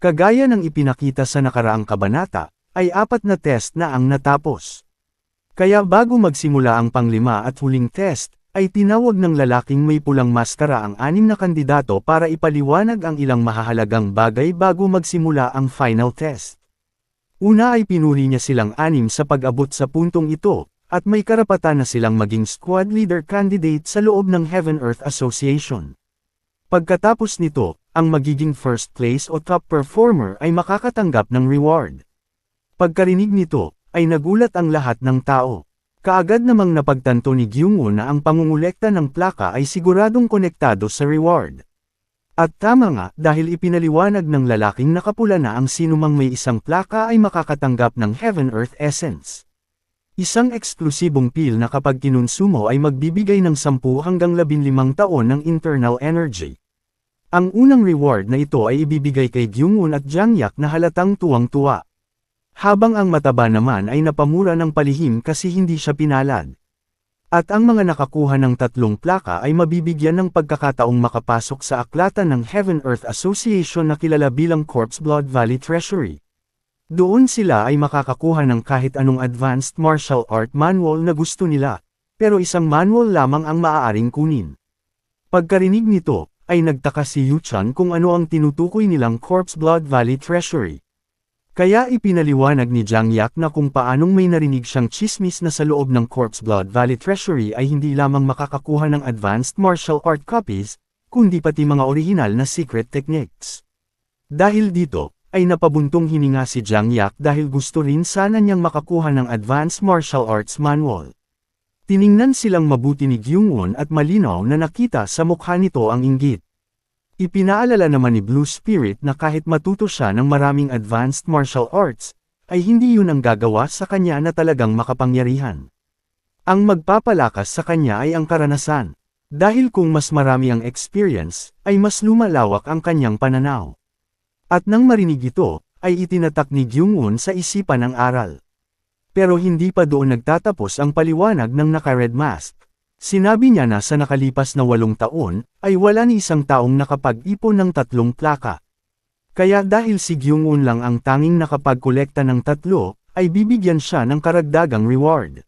Kagaya ng ipinakita sa nakaraang kabanata, ay apat na test na ang natapos. Kaya bago magsimula ang panglima at huling test, ay tinawag ng lalaking may pulang maskara ang anim na kandidato para ipaliwanag ang ilang mahahalagang bagay bago magsimula ang final test. Una ay pinuri niya silang anim sa pag-abot sa puntong ito, at may karapatan na silang maging squad leader candidate sa loob ng Heaven-Earth Association. Pagkatapos nito, ang magiging first place o top performer ay makakatanggap ng reward. Pagkarinig nito, ay nagulat ang lahat ng tao. Kaagad namang napagtanto ni Gyungo na ang pangungulekta ng plaka ay siguradong konektado sa reward. At tama nga, dahil ipinaliwanag ng lalaking nakapula na ang sinumang may isang plaka ay makakatanggap ng Heaven-Earth Essence. Isang eksklusibong pil na kapag kinonsumo ay magbibigay ng 10 hanggang 15 taon ng internal energy. Ang unang reward na ito ay ibibigay kay Gyungun at Jangyak na halatang tuwang-tuwa. Habang ang mataba naman ay napamura ng palihim kasi hindi siya pinalad. At ang mga nakakuha ng tatlong plaka ay mabibigyan ng pagkakataong makapasok sa aklatan ng Heaven Earth Association na kilala bilang Corpse Blood Valley Treasury. Doon sila ay makakakuha ng kahit anong advanced martial art manual na gusto nila, pero isang manual lamang ang maaaring kunin. Pagkarinig nito, ay nagtaka si Yuchan kung ano ang tinutukoy nilang Corpse Blood Valley Treasury. Kaya ipinaliwanag ni Jiang Yak na kung paanong may narinig siyang chismis na sa loob ng Corpse Blood Valley Treasury ay hindi lamang makakakuha ng advanced martial art copies, kundi pati mga orihinal na secret techniques. Dahil dito, ay napabuntong hininga si Jiang Yak dahil gusto rin sana niyang makakuha ng Advanced Martial Arts Manual. Tiningnan silang mabuti ni Gyungwon at malinaw na nakita sa mukha nito ang inggit. Ipinaalala naman ni Blue Spirit na kahit matuto siya ng maraming advanced martial arts, ay hindi yun ang gagawa sa kanya na talagang makapangyarihan. Ang magpapalakas sa kanya ay ang karanasan. Dahil kung mas marami ang experience, ay mas lumalawak ang kanyang pananaw. At nang marinig ito, ay itinatak ni Gyungun sa isipan ang aral. Pero hindi pa doon nagtatapos ang paliwanag ng naka-red mask. Sinabi niya na sa nakalipas na walong taon, ay wala ni isang taong nakapag-ipon ng tatlong plaka. Kaya dahil si Gyungun lang ang tanging nakapagkolekta ng tatlo, ay bibigyan siya ng karagdagang reward.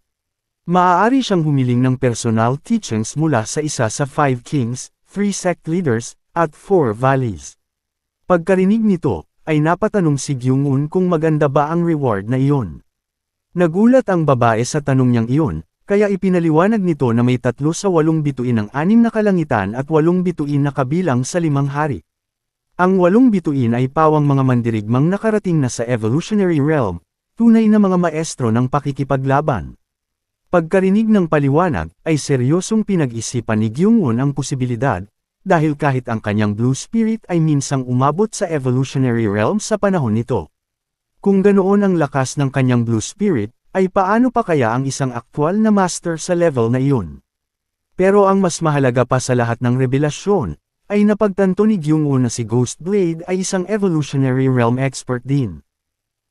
Maaari siyang humiling ng personal teachings mula sa isa sa five kings, three sect leaders, at four valleys. Pagkarinig nito, ay napatanong si Gyungun kung maganda ba ang reward na iyon. Nagulat ang babae sa tanong niyang iyon, kaya ipinaliwanag nito na may tatlo sa walong bituin ng anim na kalangitan at walong bituin na kabilang sa limang hari. Ang walong bituin ay pawang mga mandirigmang nakarating na sa evolutionary realm, tunay na mga maestro ng pakikipaglaban. Pagkarinig ng paliwanag, ay seryosong pinag-isipan ni Gyungun ang posibilidad, dahil kahit ang kanyang blue spirit ay minsang umabot sa evolutionary realm sa panahon nito. Kung ganoon ang lakas ng kanyang blue spirit, ay paano pa kaya ang isang aktwal na master sa level na iyon? Pero ang mas mahalaga pa sa lahat ng revelasyon, ay napagtanto ni Gyung-woo na si Ghost Blade ay isang evolutionary realm expert din.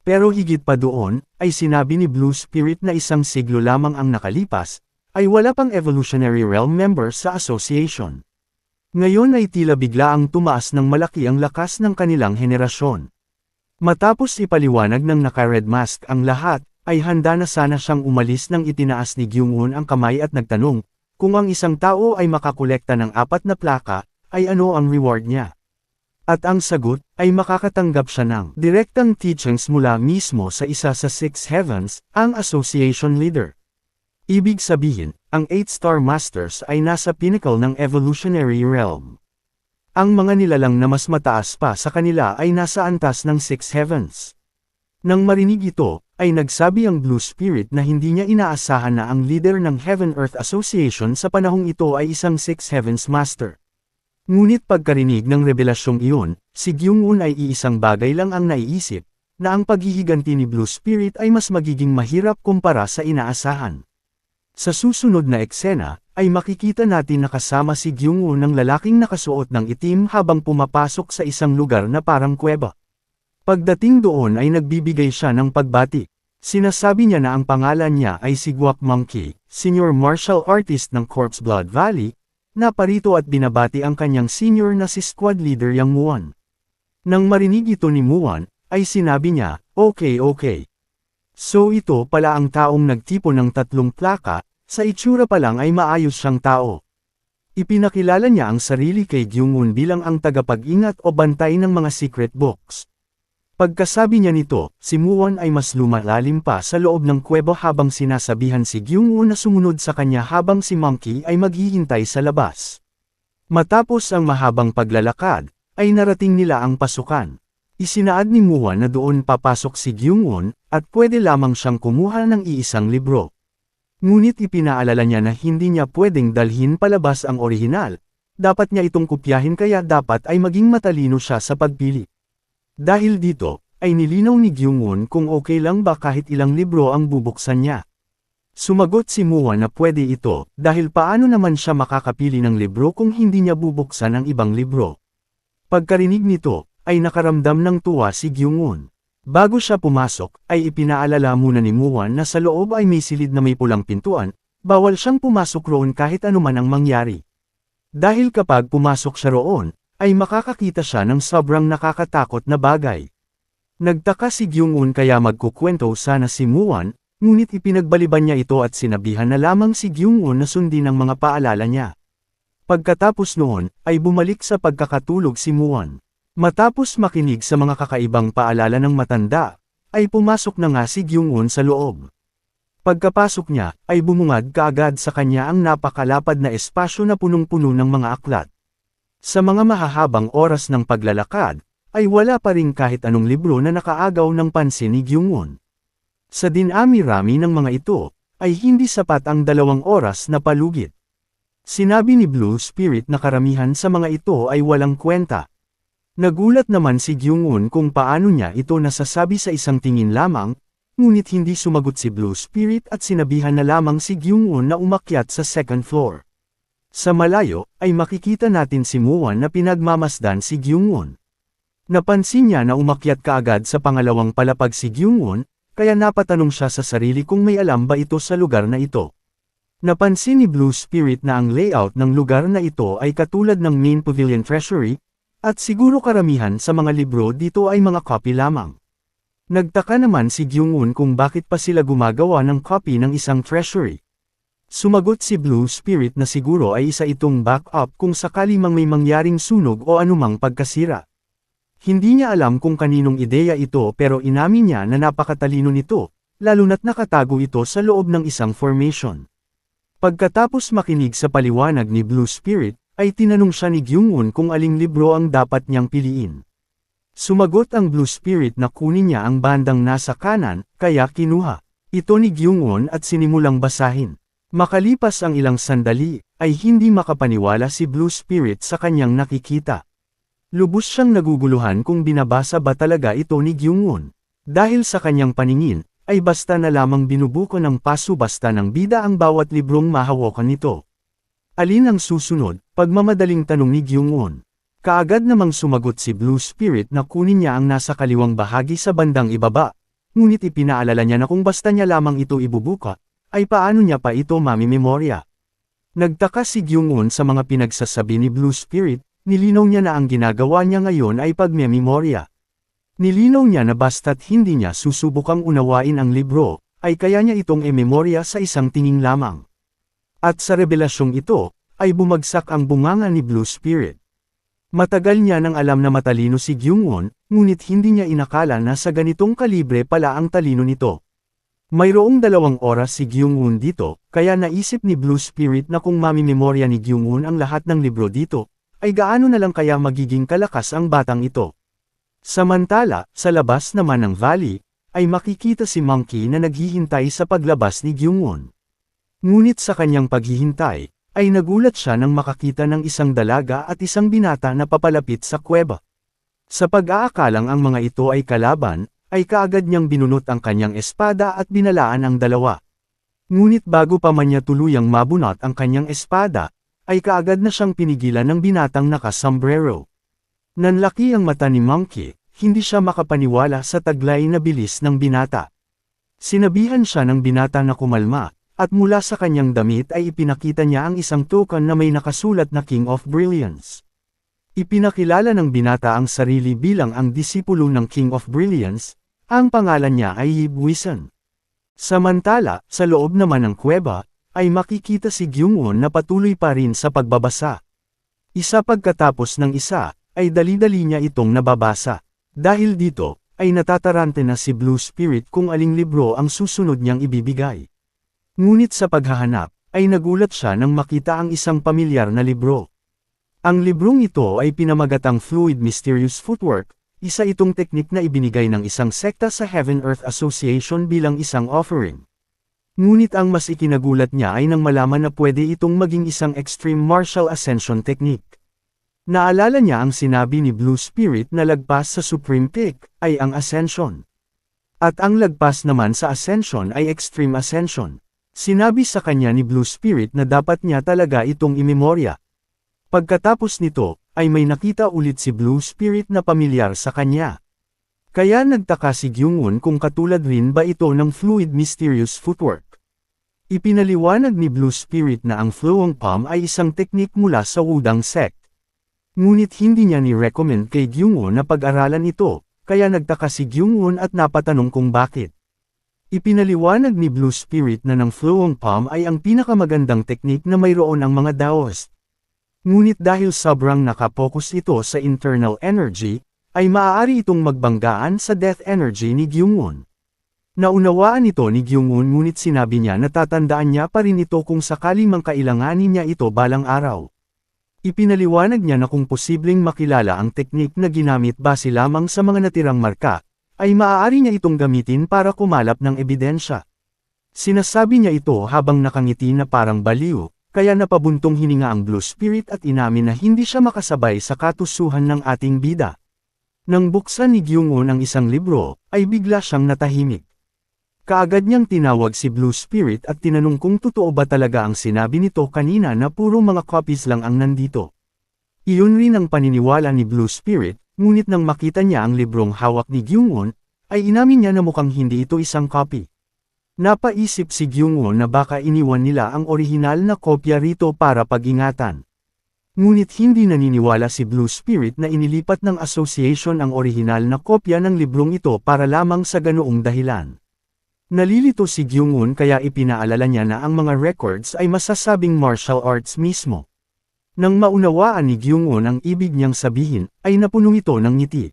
Pero higit pa doon, ay sinabi ni Blue Spirit na isang siglo lamang ang nakalipas, ay wala pang evolutionary realm member sa association. Ngayon ay tila bigla ang tumaas ng malaki ang lakas ng kanilang henerasyon. Matapos ipaliwanag ng naka-red mask ang lahat, ay handa na sana siyang umalis nang itinaas ni Gyungun ang kamay at nagtanong, kung ang isang tao ay makakolekta ng apat na plaka, ay ano ang reward niya? At ang sagot, ay makakatanggap siya ng direktang teachings mula mismo sa isa sa Six Heavens, ang association leader. Ibig sabihin, ang 8-star masters ay nasa pinnacle ng evolutionary realm. Ang mga nilalang na mas mataas pa sa kanila ay nasa antas ng 6 heavens. Nang marinig ito, ay nagsabi ang Blue Spirit na hindi niya inaasahan na ang leader ng Heaven-Earth Association sa panahong ito ay isang 6 heavens master. Ngunit pagkarinig ng revelasyong iyon, si Gyung-un ay iisang bagay lang ang naiisip, na ang paghihiganti ni Blue Spirit ay mas magiging mahirap kumpara sa inaasahan. Sa susunod na eksena, ay makikita natin na kasama si Gyungwoo ng lalaking nakasuot ng itim habang pumapasok sa isang lugar na parang kuweba. Pagdating doon ay nagbibigay siya ng pagbati. Sinasabi niya na ang pangalan niya ay si Guak Monkey, senior martial artist ng Corpse Blood Valley, na parito at binabati ang kanyang senior na si squad leader Yang Muan. Nang marinig ito ni Muan, ay sinabi niya, okay okay. So ito pala ang taong nagtipon ng tatlong plaka, sa itsura pa lang ay maayos siyang tao. Ipinakilala niya ang sarili kay Gyungun bilang ang tagapag-ingat o bantay ng mga secret books. Pagkasabi niya nito, si Muan ay mas lumalalim pa sa loob ng kuwebo habang sinasabihan si Gyungun na sumunod sa kanya habang si Monkey ay maghihintay sa labas. Matapos ang mahabang paglalakad, ay narating nila ang pasukan. Isinaad ni Muan na doon papasok si Gyungun, at pwede lamang siyang kumuha ng iisang libro. Ngunit ipinaalala niya na hindi niya pwedeng dalhin palabas ang orihinal, dapat niya itong kopyahin kaya dapat ay maging matalino siya sa pagpili. Dahil dito, ay nilinaw ni Gyungun kung okay lang ba kahit ilang libro ang bubuksan niya. Sumagot si Mua na pwede ito, dahil paano naman siya makakapili ng libro kung hindi niya bubuksan ang ibang libro. Pagkarinig nito, ay nakaramdam ng tuwa si Gyungun. Bago siya pumasok, ay ipinaalala muna ni Muan na sa loob ay may silid na may pulang pintuan, bawal siyang pumasok roon kahit anuman ang mangyari. Dahil kapag pumasok siya roon, ay makakakita siya ng sobrang nakakatakot na bagay. Nagtaka si Gyungun kaya magkukwento sana si Muan, ngunit ipinagbaliban niya ito at sinabihan na lamang si Gyungun na sundin ang mga paalala niya. Pagkatapos noon, ay bumalik sa pagkakatulog si Muan. Matapos makinig sa mga kakaibang paalala ng matanda, ay pumasok na nga si Gyungun sa loob. Pagkapasok niya, ay bumungad kaagad sa kanya ang napakalapad na espasyo na punong-puno ng mga aklat. Sa mga mahahabang oras ng paglalakad, ay wala pa rin kahit anong libro na nakaagaw ng pansin ni Gyungun. Sa dinami-rami ng mga ito, ay hindi sapat ang dalawang oras na palugit. Sinabi ni Blue Spirit na karamihan sa mga ito ay walang kwenta. Nagulat naman si Gyungun kung paano niya ito nasasabi sa isang tingin lamang, ngunit hindi sumagot si Blue Spirit at sinabihan na lamang si Gyungun na umakyat sa second floor. Sa malayo, ay makikita natin si Muan na pinagmamasdan si Gyungun. Napansin niya na umakyat kaagad sa pangalawang palapag si Gyungun, kaya napatanong siya sa sarili kung may alam ba ito sa lugar na ito. Napansin ni Blue Spirit na ang layout ng lugar na ito ay katulad ng main pavilion treasury, at siguro karamihan sa mga libro dito ay mga copy lamang. Nagtaka naman si Gyungun kung bakit pa sila gumagawa ng copy ng isang treasury. Sumagot si Blue Spirit na siguro ay isa itong backup kung sakali mang may mangyaring sunog o anumang pagkasira. Hindi niya alam kung kaninong ideya ito pero inamin niya na napakatalino nito, lalo na't nakatago ito sa loob ng isang formation. Pagkatapos makinig sa paliwanag ni Blue Spirit, ay tinanong siya ni Gyungun kung aling libro ang dapat niyang piliin. Sumagot ang Blue Spirit na kunin niya ang bandang nasa kanan, kaya kinuha. Ito ni Gyungun at sinimulang basahin. Makalipas ang ilang sandali, ay hindi makapaniwala si Blue Spirit sa kanyang nakikita. Lubos siyang naguguluhan kung binabasa ba talaga ito ni Gyungun. Dahil sa kanyang paningin, ay basta na lamang binubuko ng paso basta ng bida ang bawat librong mahawakan nito. Alin ang susunod, pagmamadaling tanong ni Gyungun. Kaagad namang sumagot si Blue Spirit na kunin niya ang nasa kaliwang bahagi sa bandang ibaba, ngunit ipinaalala niya na kung basta niya lamang ito ibubuka, ay paano niya pa ito mamimemorya. Nagtaka si Gyungun sa mga pinagsasabi ni Blue Spirit, nilinaw niya na ang ginagawa niya ngayon ay pagmememorya. Nilinaw niya na basta't hindi niya susubukang unawain ang libro, ay kaya niya itong ememorya sa isang tingin lamang. At sa revelasyong ito, ay bumagsak ang bunganga ni Blue Spirit. Matagal niya nang alam na matalino si Gyungun, ngunit hindi niya inakala na sa ganitong kalibre pala ang talino nito. Mayroong dalawang oras si Gyungun dito, kaya naisip ni Blue Spirit na kung mamimemorya ni Gyungun ang lahat ng libro dito, ay gaano na lang kaya magiging kalakas ang batang ito. Samantala, sa labas naman ng valley, ay makikita si Monkey na naghihintay sa paglabas ni Gyungun. Ngunit sa kanyang paghihintay, ay nagulat siya nang makakita ng isang dalaga at isang binata na papalapit sa kuweba. Sa pag-aakalang ang mga ito ay kalaban, ay kaagad niyang binunot ang kanyang espada at binalaan ang dalawa. Ngunit bago pa man niya tuluyang mabunot ang kanyang espada, ay kaagad na siyang pinigilan ng binatang nakasombrero. Nanlaki ang mata ni Monkey, hindi siya makapaniwala sa taglay na bilis ng binata. Sinabihan siya ng binata na kumalma, at mula sa kanyang damit ay ipinakita niya ang isang token na may nakasulat na King of Brilliance. Ipinakilala ng binata ang sarili bilang ang disipulo ng King of Brilliance, ang pangalan niya ay Yib Wison. Samantala, sa loob naman ng kuweba, ay makikita si Gyungon na patuloy pa rin sa pagbabasa. Isa pagkatapos ng isa, ay dali-dali niya itong nababasa. Dahil dito, ay natatarante na si Blue Spirit kung aling libro ang susunod niyang ibibigay. Ngunit sa paghahanap, ay nagulat siya nang makita ang isang pamilyar na libro. Ang librong ito ay pinamagatang Fluid Mysterious Footwork, isa itong teknik na ibinigay ng isang sekta sa Heaven Earth Association bilang isang offering. Ngunit ang mas ikinagulat niya ay nang malaman na pwede itong maging isang extreme martial ascension technique. Naalala niya ang sinabi ni Blue Spirit na lagpas sa Supreme Peak ay ang ascension. At ang lagpas naman sa ascension ay extreme ascension. Sinabi sa kanya ni Blue Spirit na dapat niya talaga itong imemorya. Pagkatapos nito, ay may nakita ulit si Blue Spirit na pamilyar sa kanya. Kaya nagtaka si Gyungun kung katulad rin ba ito ng Fluid Mysterious Footwork. Ipinaliwanag ni Blue Spirit na ang flowing palm ay isang teknik mula sa Wudang sect. Ngunit hindi niya ni-recommend kay Gyungun na pag-aralan ito, kaya nagtaka si Gyungun at napatanong kung bakit. Ipinaliwanag ni Blue Spirit na ng flowing palm ay ang pinakamagandang teknik na mayroon ang mga Daoist. Ngunit dahil sobrang nakapokus ito sa internal energy, ay maaari itong magbanggaan sa death energy ni Gyungun. Naunawaan ito ni Gyungun ngunit sinabi niya na tatandaan niya pa rin ito kung sakali mang kailanganin niya ito balang araw. Ipinaliwanag niya na kung posibleng makilala ang teknik na ginamit base lamang sa mga natirang marka, ay maaari niya itong gamitin para kumalap ng ebidensya. Sinasabi niya ito habang nakangiti na parang baliw, kaya napabuntong hininga ang Blue Spirit at inamin na hindi siya makasabay sa katusuhan ng ating bida. Nang buksan ni Gyungon ang isang libro, ay bigla siyang natahimik. Kaagad niyang tinawag si Blue Spirit at tinanong kung totoo ba talaga ang sinabi nito kanina na puro mga copies lang ang nandito. Iyon rin ang paniniwala ni Blue Spirit, ngunit nang makita niya ang librong hawak ni Gyungon, ay inamin niya na mukhang hindi ito isang copy. Napaisip si Gyungo na baka iniwan nila ang orihinal na kopya rito para pag-ingatan. Ngunit hindi naniniwala si Blue Spirit na inilipat ng association ang orihinal na kopya ng librong ito para lamang sa ganoong dahilan. Nalilito si Gyungun kaya ipinaalala niya na ang mga records ay masasabing martial arts mismo. Nang maunawaan ni Gyungun ang ibig niyang sabihin, ay napuno ito ng ngiti.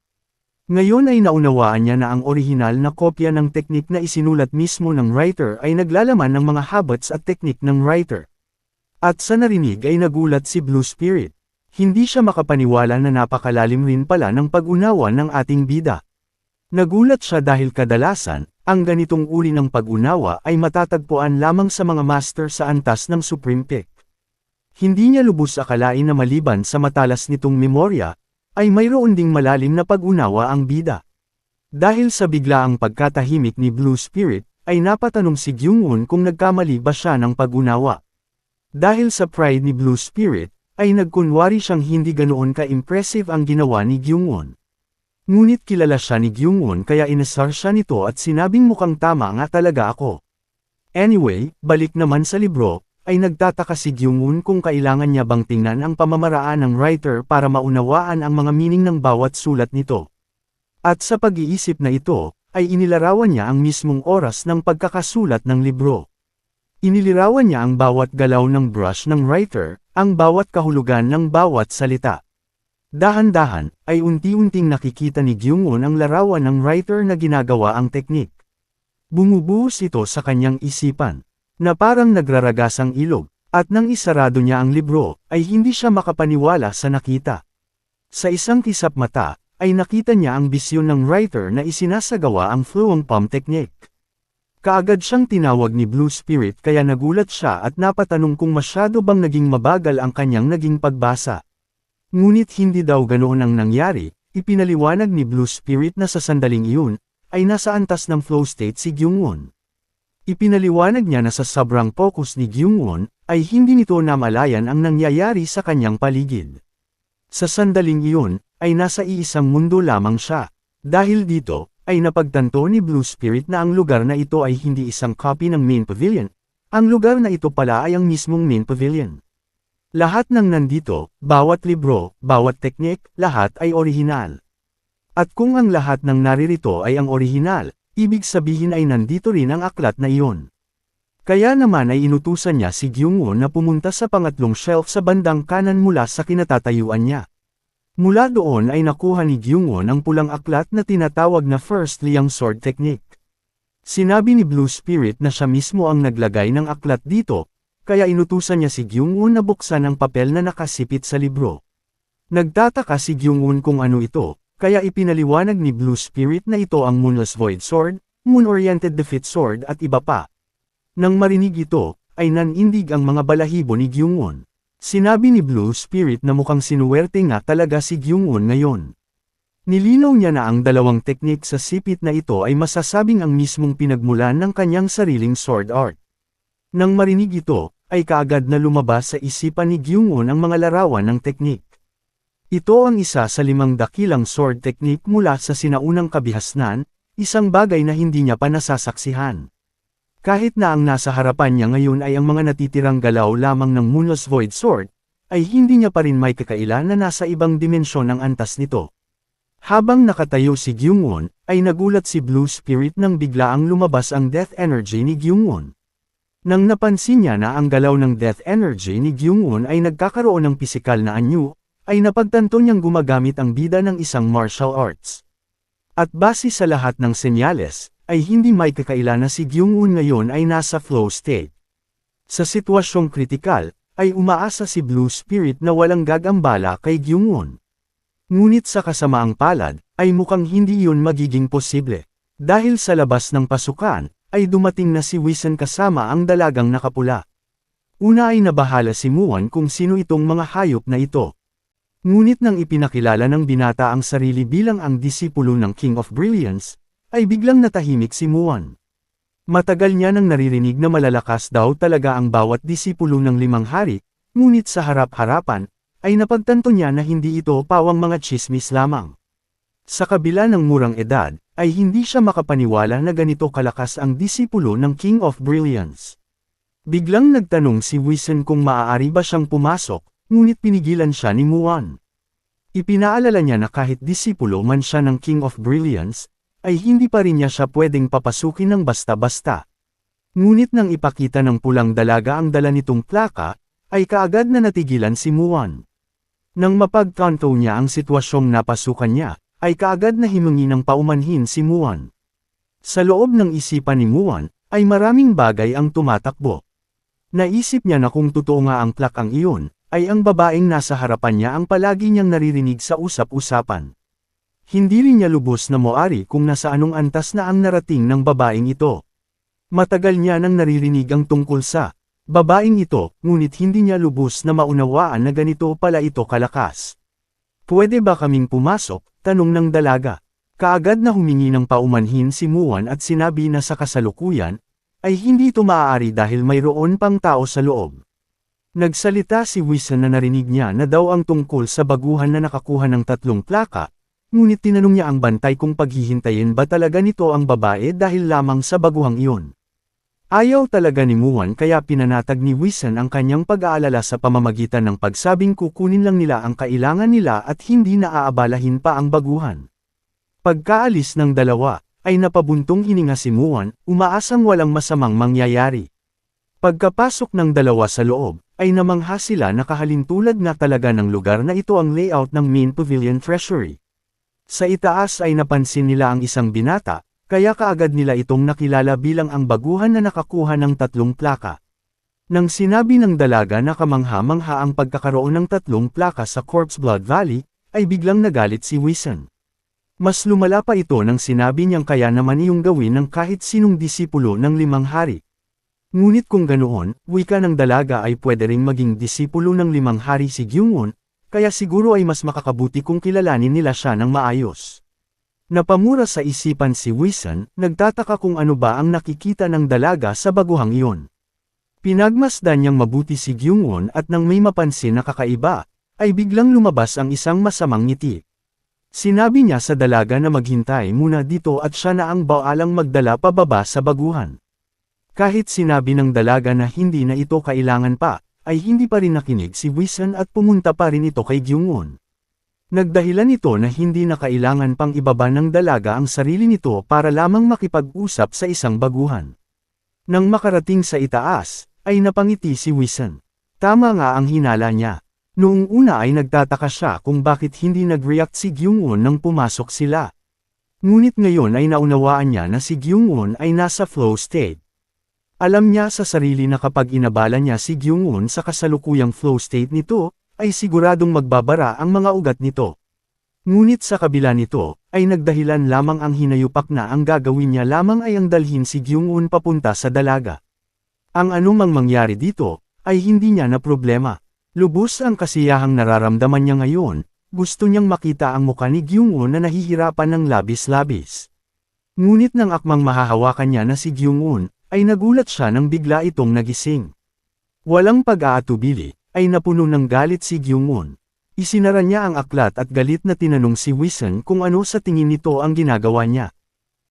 Ngayon ay naunawaan niya na ang orihinal na kopya ng teknik na isinulat mismo ng writer ay naglalaman ng mga habits at teknik ng writer. At sa narinig ay nagulat si Blue Spirit. Hindi siya makapaniwala na napakalalim rin pala ng pag-unawa ng ating bida. Nagulat siya dahil kadalasan, ang ganitong uri ng pag-unawa ay matatagpuan lamang sa mga master sa antas ng Supreme Peak. Hindi niya lubos akalain na maliban sa matalas nitong memorya, ay mayroon ding malalim na pag-unawa ang bida. Dahil sa biglaang pagkatahimik ni Blue Spirit, ay napatanong si Gyungun kung nagkamali ba siya ng pag-unawa. Dahil sa pride ni Blue Spirit, ay nagkunwari siyang hindi ganoon ka-impressive ang ginawa ni Gyungun. Ngunit kilala siya ni Gyungun kaya inasar siya nito at sinabing mukhang tama nga talaga ako. Anyway, balik naman sa libro, ay nagtataka si Gyungun kung kailangan niya bang tingnan ang pamamaraan ng writer para maunawaan ang mga meaning ng bawat sulat nito. At sa pag-iisip na ito, ay inilarawan niya ang mismong oras ng pagkakasulat ng libro. Inilirawan niya ang bawat galaw ng brush ng writer, ang bawat kahulugan ng bawat salita. Dahan-dahan, ay unti-unting nakikita ni Gyungun ang larawan ng writer na ginagawa ang teknik. Bumubuhos ito sa kanyang isipan na parang nagraragasang ilog, at nang isarado niya ang libro, ay hindi siya makapaniwala sa nakita. Sa isang kisap mata, ay nakita niya ang bisyon ng writer na isinasagawa ang fluong palm technique. Kaagad siyang tinawag ni Blue Spirit kaya nagulat siya at napatanong kung masyado bang naging mabagal ang kanyang naging pagbasa. Ngunit hindi daw ganoon ang nangyari, ipinaliwanag ni Blue Spirit na sa sandaling iyon, ay nasa antas ng flow state si Gyungwon. Ipinaliwanag niya na sa sobrang focus ni Gyungwon, ay hindi nito namalayan ang nangyayari sa kanyang paligid. Sa sandaling iyon, ay nasa iisang mundo lamang siya. Dahil dito, ay napagtanto ni Blue Spirit na ang lugar na ito ay hindi isang copy ng main pavilion, ang lugar na ito pala ay ang mismong main pavilion. Lahat ng nandito, bawat libro, bawat teknik, lahat ay orihinal. At kung ang lahat ng naririto ay ang orihinal, ibig sabihin ay nandito rin ang aklat na iyon. Kaya naman ay inutusan niya si Gyungwon na pumunta sa pangatlong shelf sa bandang kanan mula sa kinatatayuan niya. Mula doon ay nakuha ni Gyungwon ang pulang aklat na tinatawag na First Liang Sword Technique. Sinabi ni Blue Spirit na siya mismo ang naglagay ng aklat dito, kaya inutusan niya si Gyung-un na buksan ang papel na nakasipit sa libro. Nagtataka si Gyung-un kung ano ito, kaya ipinaliwanag ni Blue Spirit na ito ang Moonless Void Sword, Moon-Oriented Defeat Sword at iba pa. Nang marinig ito, ay nanindig ang mga balahibo ni Gyung-un. Sinabi ni Blue Spirit na mukhang sinuwerte nga talaga si Gyung-un ngayon. Nilinaw niya na ang dalawang teknik sa sipit na ito ay masasabing ang mismong pinagmulan ng kanyang sariling sword art. Nang marinig ito, ay kaagad na lumabas sa isipan ni Gyungun ang mga larawan ng teknik. Ito ang isa sa limang dakilang sword technique mula sa sinaunang kabihasnan, isang bagay na hindi niya pa nasasaksihan. Kahit na ang nasa harapan niya ngayon ay ang mga natitirang galaw lamang ng Moonless Void Sword, ay hindi niya pa rin may kakailan na nasa ibang dimensyon ang antas nito. Habang nakatayo si Gyungwon, ay nagulat si Blue Spirit nang biglaang lumabas ang death energy ni Gyungwon. Nang napansin niya na ang galaw ng death energy ni Gyung-un ay nagkakaroon ng pisikal na anyo, ay napagtanto niyang gumagamit ang bida ng isang martial arts. At base sa lahat ng senyales, ay hindi may kakaila na si Gyung-un ngayon ay nasa flow state. Sa sitwasyong kritikal, ay umaasa si Blue Spirit na walang gagambala kay Gyung-un. Ngunit sa kasamaang palad, ay mukhang hindi yun magiging posible. Dahil sa labas ng pasukan, ay dumating na si Wisen kasama ang dalagang nakapula. Una ay nabahala si Muan kung sino itong mga hayop na ito. Ngunit nang ipinakilala ng binata ang sarili bilang ang disipulo ng King of Brilliance, ay biglang natahimik si Muan. Matagal niya nang naririnig na malalakas daw talaga ang bawat disipulo ng limang hari, ngunit sa harap-harapan, ay napagtanto niya na hindi ito pawang mga chismis lamang. Sa kabila ng murang edad, ay hindi siya makapaniwala na ganito kalakas ang disipulo ng King of Brilliance. Biglang nagtanong si Wisen kung maaari ba siyang pumasok, ngunit pinigilan siya ni Muan. Ipinaalala niya na kahit disipulo man siya ng King of Brilliance, ay hindi pa rin niya siya pwedeng papasukin ng basta-basta. Ngunit nang ipakita ng pulang dalaga ang dala nitong plaka, ay kaagad na natigilan si Muan. Nang mapagkanto niya ang sitwasyong napasukan niya, ay kaagad na himungi ng paumanhin si Muan. Sa loob ng isipan ni Muan, ay maraming bagay ang tumatakbo. Naisip niya na kung totoo nga ang plakang iyon, ay ang babaeng nasa harapan niya ang palagi niyang naririnig sa usap-usapan. Hindi rin niya lubos na moari kung nasa anong antas na ang narating ng babaeng ito. Matagal niya nang naririnig ang tungkol sa babaeng ito, ngunit hindi niya lubos na maunawaan na ganito pala ito kalakas. Pwede ba kaming pumasok? Tanong ng dalaga. Kaagad na humingi ng paumanhin si Muan at sinabi na sa kasalukuyan, ay hindi ito maaari dahil mayroon pang tao sa loob. Nagsalita si Wisan na narinig niya na daw ang tungkol sa baguhan na nakakuha ng tatlong plaka, ngunit tinanong niya ang bantay kung paghihintayin ba talaga nito ang babae dahil lamang sa baguhang iyon. Ayaw talaga ni Muan kaya pinanatag ni Wisan ang kanyang pag-aalala sa pamamagitan ng pagsabing kukunin lang nila ang kailangan nila at hindi naaabalahin pa ang baguhan. Pagkaalis ng dalawa, ay napabuntong hininga si Muan, umaasang walang masamang mangyayari. Pagkapasok ng dalawa sa loob, ay namangha sila nakahalintulad nga talaga ng lugar na ito ang layout ng main pavilion treasury. Sa itaas ay napansin nila ang isang binata, kaya kaagad nila itong nakilala bilang ang baguhan na nakakuha ng tatlong plaka. Nang sinabi ng dalaga na kamangha-mangha ang pagkakaroon ng tatlong plaka sa Corpse Blood Valley, ay biglang nagalit si Wison. Mas lumala pa ito nang sinabi niyang kaya naman iyong gawin ng kahit sinong disipulo ng limang hari. Ngunit kung ganoon, wika ng dalaga ay pwede ring maging disipulo ng limang hari si Gyungon, kaya siguro ay mas makakabuti kung kilalanin nila siya ng maayos. Napamura sa isipan si Wisan, nagtataka kung ano ba ang nakikita ng dalaga sa baguhang iyon. Pinagmasdan niyang mabuti si Gyungwon at nang may mapansin na kakaiba, ay biglang lumabas ang isang masamang ngiti. Sinabi niya sa dalaga na maghintay muna dito at siya na ang baalang magdala pababa sa baguhan. Kahit sinabi ng dalaga na hindi na ito kailangan pa, ay hindi pa rin nakinig si Wisan at pumunta pa rin ito kay Gyungun. Nagdahilan ito na hindi na kailangan pang ibaba ng dalaga ang sarili nito para lamang makipag-usap sa isang baguhan. Nang makarating sa itaas, ay napangiti si Wisan. Tama nga ang hinala niya. Noong una ay nagtataka siya kung bakit hindi nag-react si Gyungun nang pumasok sila. Ngunit ngayon ay naunawaan niya na si Gyungun ay nasa flow state. Alam niya sa sarili na kapag inabala niya si Gyungun sa kasalukuyang flow state nito, ay siguradong magbabara ang mga ugat nito. Ngunit sa kabila nito, ay nagdahilan lamang ang hinayupak na ang gagawin niya lamang ay ang dalhin si Gyungun papunta sa dalaga. Ang anumang mangyari dito, ay hindi niya na problema. Lubos ang kasiyahang nararamdaman niya ngayon, gusto niyang makita ang muka ni Gyungun na nahihirapan ng labis-labis. Ngunit nang akmang mahahawakan niya na si Gyungun, ay nagulat siya nang bigla itong nagising. Walang pag-aatubili, ay napuno ng galit si Gyungun. Isinara niya ang aklat at galit na tinanong si Wisen kung ano sa tingin nito ang ginagawa niya.